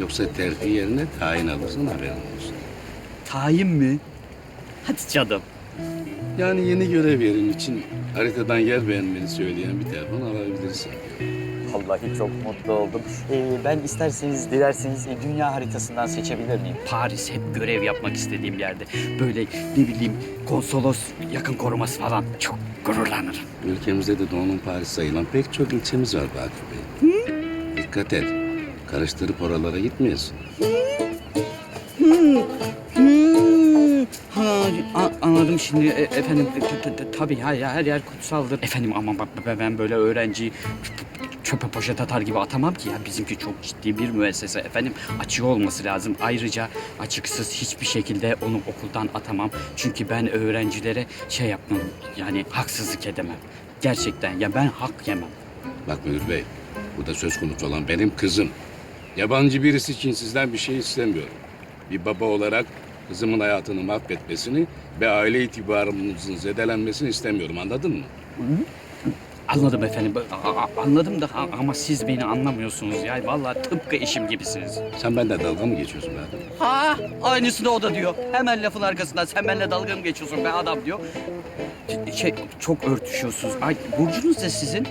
Yoksa terfi yerine tayin alırsın haberin olsun. Tayin mi? Hadi canım. Yani yeni görev yerin için haritadan yer beğenmeni söyleyen bir telefon alabilirsin. Vallahi çok mutlu oldum. Ee, ben isterseniz, dilerseniz e, dünya haritasından seçebilir miyim? Paris hep görev yapmak istediğim yerde. Böyle ne bileyim konsolos, yakın koruması falan. Çok gururlanırım. Ülkemizde de doğunun Paris sayılan pek çok ilçemiz var Bakır Bey. Dikkat et. Karıştırıp oralara gitmeyesin. Hmm, ha, a- anladım şimdi E, efendim. T- t- t- Tabii her, yer- her yer kutsaldır. Efendim ama bak ben böyle öğrenciyi çöpe poşet atar gibi atamam ki ya. Bizimki çok ciddi bir müessese efendim. Açığı olması lazım. Ayrıca açıksız hiçbir şekilde onu okuldan atamam. Çünkü ben öğrencilere şey yapmam yani haksızlık edemem. Gerçekten ya ben hak yemem. Bak Müdür Bey, burada söz konusu olan benim kızım. Yabancı birisi için sizden bir şey istemiyorum. Bir baba olarak kızımın hayatını mahvetmesini ve aile itibarımızın zedelenmesini istemiyorum. Anladın mı? Anladım efendim. A- a- Anladım da a- ama siz beni anlamıyorsunuz ya. Vallahi tıpkı eşim gibisiniz. Sen benden dalga mı geçiyorsun be adam? Ha, aynısını o da diyor. Hemen lafın arkasından sen benimle dalga mı geçiyorsun be adam diyor. Şey, çok örtüşüyorsunuz. Ay, burcunuz ne sizin?